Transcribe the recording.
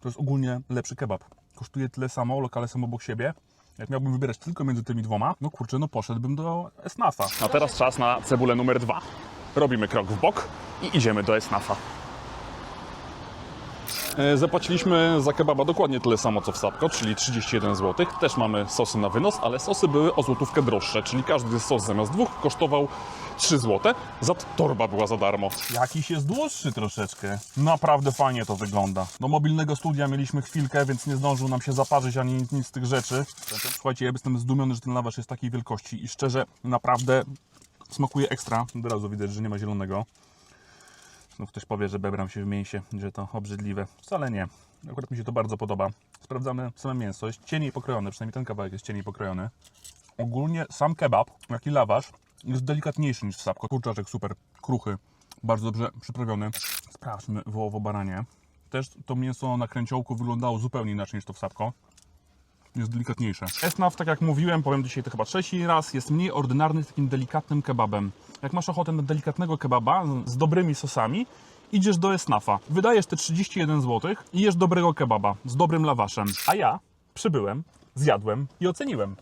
To jest ogólnie lepszy kebab. Kosztuje tyle samo, lokale są obok siebie. Jak miałbym wybierać tylko między tymi dwoma, no kurczę, no poszedłbym do Esnafa. A teraz czas na cebulę numer dwa. Robimy krok w bok i idziemy do Esnafa. E, Zapłaciliśmy za kebaba dokładnie tyle samo co w Sapko, czyli 31 zł. Też mamy sosy na wynos, ale sosy były o złotówkę droższe, czyli każdy sos zamiast dwóch kosztował 3 zł. Za to torba była za darmo. Jakiś jest dłuższy troszeczkę. Naprawdę fajnie to wygląda. Do mobilnego studia mieliśmy chwilkę, więc nie zdążył nam się zaparzyć ani nic, nic z tych rzeczy. Słuchajcie, ja jestem zdumiony, że ten lawasz jest takiej wielkości i szczerze, naprawdę smakuje ekstra. Od razu widać, że nie ma zielonego. Znów ktoś powie, że bebram się w mięsie, że to obrzydliwe. Wcale nie. Akurat mi się to bardzo podoba. Sprawdzamy same mięso. Jest cieniej pokrojone, przynajmniej ten kawałek jest cieniej pokrojony. Ogólnie sam kebab, jak i lawasz, jest delikatniejszy niż w sapko. Kurczaczek super kruchy, bardzo dobrze przyprawiony. Sprawdźmy wołowo baranie. Też to mięso na kręciołku wyglądało zupełnie inaczej niż to w sapko. Jest delikatniejsze. Esnaf, tak jak mówiłem, powiem dzisiaj to chyba trzeci raz, jest mniej ordynarny, takim delikatnym kebabem. Jak masz ochotę na delikatnego kebaba z dobrymi sosami, idziesz do Esnafa. Wydajesz te 31 zł i jesz dobrego kebaba z dobrym lawaszem. A ja przybyłem, zjadłem i oceniłem.